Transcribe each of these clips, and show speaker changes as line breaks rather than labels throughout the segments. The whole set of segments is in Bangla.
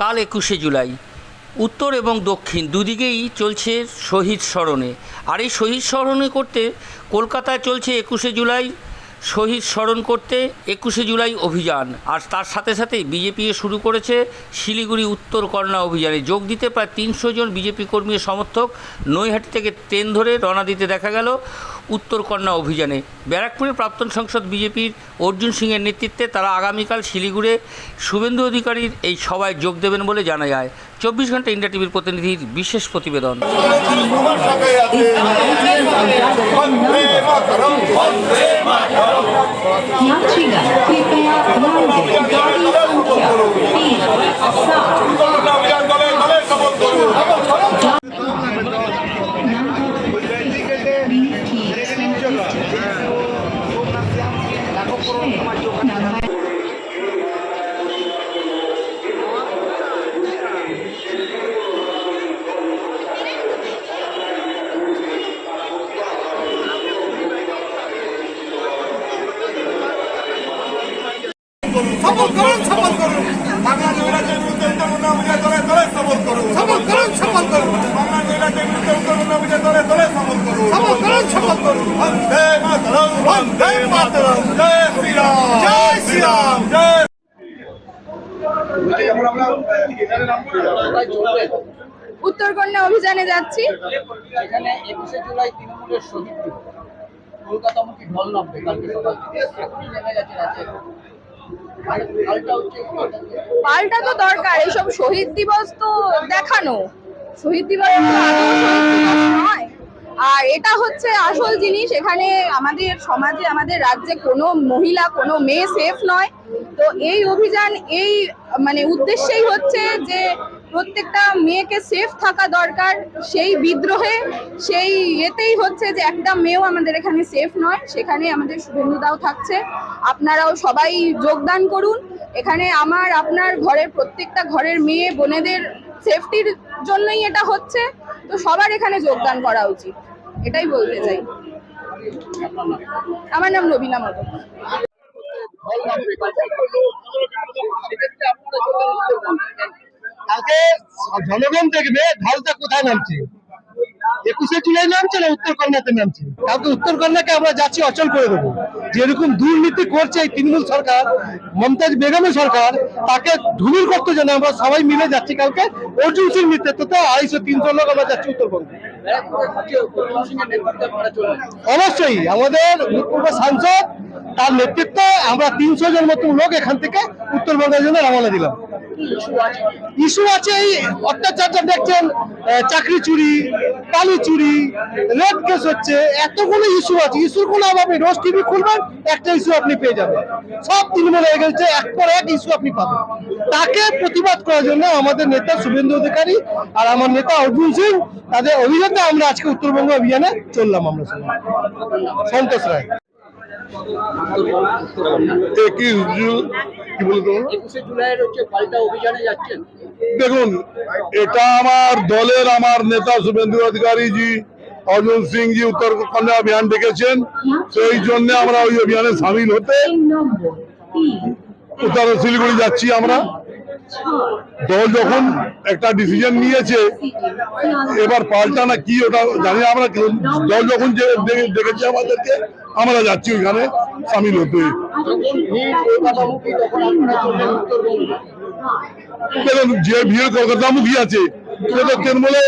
কাল একুশে জুলাই। উত্তর এবং দক্ষিণ দুদিকেই চলছে শহীদ স্মরণে। আর এই শহীদ স্মরণে করতে কলকাতায় চলছে একুশে জুলাই শহীদ স্মরণ করতে একুশে জুলাই অভিযান। আর তার সাথে সাথে বিজেপি শুরু করেছে শিলিগুড়ি উত্তর কর্ণা অভিযানে। যোগ দিতে প্রায় তিনশো জন বিজেপি কর্মী সমর্থক নৈহাটি থেকে ট্রেন ধরে রওনা দিতে দেখা গেল। উত্তর কন্যা অভিযানে ব্যারাকপুরের প্রাক্তন সংসদ বিজেপির অর্জুন সিংয়ের নেতৃত্বে তারা আগামীকাল শিলিগুড়ে শুভেন্দু অধিকারীর এই সভায় যোগ দেবেন বলে জানা যায় চব্বিশ ঘন্টা ইন্ডিয়া টিভির প্রতিনিধির বিশেষ প্রতিবেদন
यात्रीगण कृपया ध्यान दें गाड़ी संख्या तीन सात
সফল করুন সফল করুন। বাংলা জয়রাজের বিরুদ্ধে উত্তরবঙ্গ অভিযান দলে দলে সফল করুন। সফল করুন সফল করুন। বাংলা জয়রাজের বিরুদ্ধে উত্তরবঙ্গ অভিযান দলে দলে সফল করুন। সফল করুন সফল করুন। বন্দে মাতরম বন্দে মাতরম। জয় শ্রীরাম। জয় শ্রীরাম। জয়
উত্তরকন্যা অভিযানে যাচ্ছি।
এখানে একুশে জুলাই তৃণমূলের শহীদ কলকাতামুখী ঢল নামবে। কালকে সকাল থেকে এখনই নেমে গেছে রাজ্যে আর কালটা হচ্ছে
পাল্টা তো দরকার, এইসব শহীদ দিবস তো দেখানো। শহীদ দিবস নয়। আর এটা হচ্ছে আসল জিনিস, এখানে আমাদের সমাজে, আমাদের রাজ্যে কোনো মহিলা, কোনো মেয়ে সেফ নয়। তো এই অভিযান, এই মানে উদ্দেশ্যেই হচ্ছে যে প্রত্যেকটা মেয়েকে সেফ থাকা দরকার। সেই বিদ্রোহে, সেই এতেই হচ্ছে যে একটা মেয়েও আমাদের এখানে সেফ নয়। সেখানে আমাদের শুভেন্দুদাও থাকছে। আপনারাও সবাই যোগদান করুন। এখানে আমার, আপনার ঘরের প্রত্যেকটা ঘরের মেয়ে, বোনেদের সেফটির জন্যই এটা হচ্ছে। তো সবার এখানে যোগদান করা উচিত। এটাই বলতে চাই। আমার নাম রবিনা
সেক্ষেত্রে আপনারা।
জনগণ দেখবে ঢালটা কোথায় নামছে? একুশে জুলাই নামছে না উত্তর কন্যাতে নামছে? কালকে উত্তর কন্যাকে আমরা যাচ্ছি, অচল করে দেবো। যেরকম দুর্নীতি করছে এই তৃণমূল সরকার, মমতাজ বেগমের সরকার, তাকে ধুলির করতে জন্য আমরা সবাই মিলে যাচ্ছি কালকে। অর্জুন সিং নেতৃত্বে আড়াইশো তিনশো লোক আমরা যাচ্ছি উত্তরবঙ্গে। অবশ্যই, আমাদের পূর্ব সাংসদ, তার নেতৃত্বে আমরা তিনশো জন মতো লোক এখান থেকে উত্তরবঙ্গের জন্য রওনা দিলাম।
ইস্যু আছে।
এই অত্যাচারটা দেখছেন চাকরি চুরি কালি চুরি রেড কেস হচ্ছে এতগুলো ইস্যু আছে। ইস্যুর কোনো অভাব নেই। রোজ টিভি খুলবেন একটা ইস্যু আপনি পেয়ে যাবেন। সব তৃণমূল হয়ে গেছে এক পর এক ইস্যু আপনি পাবেন। তাকে প্রতিবাদ করার জন্য আমাদের নেতা শুভেন্দু অধিকারী আর আমার নেতা অর্জুন সিং তাদের অভিযানে আমরা আজকে উত্তরবঙ্গ অভিযানে চললাম আমরা সবাই। সন্তোষ রায়।
একুশ জুন কি বলতো
একুশে জুলাইয়ের হচ্ছে পাল্টা অভিযানে যাচ্ছেন।
দেখুন এটা আমার দলের আমার নেতা শুভেন্দু অধিকারী জি অর্জুন সিং জি উত্তর কন্যা অভিযান ডেকেছেন। সেই জন্য আমরা ওই অভিযানে সামিল হতে উত্তর শিলিগুড়ি যাচ্ছি আমরা। দল যখন একটা ডিসিশন নিয়েছে, এবার পাল্টা না কি ওটা জানি আমরা দল যখন যে ডেকেছে আমাদেরকে, আমরা যাচ্ছি ওইখানে সামিল হতে যে ভিড় কলকাতামুখী আছে সেটা তৃণমূলে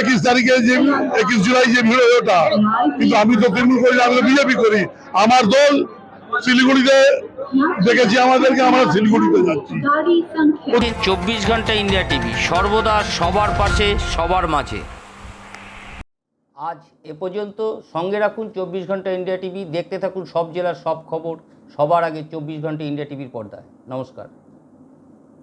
একুশ তারিখে যে, একুশ জুলাই যে ভিড় ওটা। কিন্তু আমি তো তৃণমূল করি আমি বিজেপি করি। আমার দল শিলিগুড়িতে দেখেছি আমাদেরকে আমরা শিলিগুড়িতে যাচ্ছি।
চব্বিশ ঘণ্টা ইন্ডিয়া টিভি সর্বদা সবার পাশে সবার মাঝে। আজ এ পর্যন্ত সঙ্গে রাখুন চব্বিশ ঘণ্টা ইন্ডিয়া টিভি দেখতে থাকুন সব জেলার সব খবর সবার আগে চব্বিশ ঘণ্টা ইন্ডিয়া টিভির পর্দায়। নমস্কার।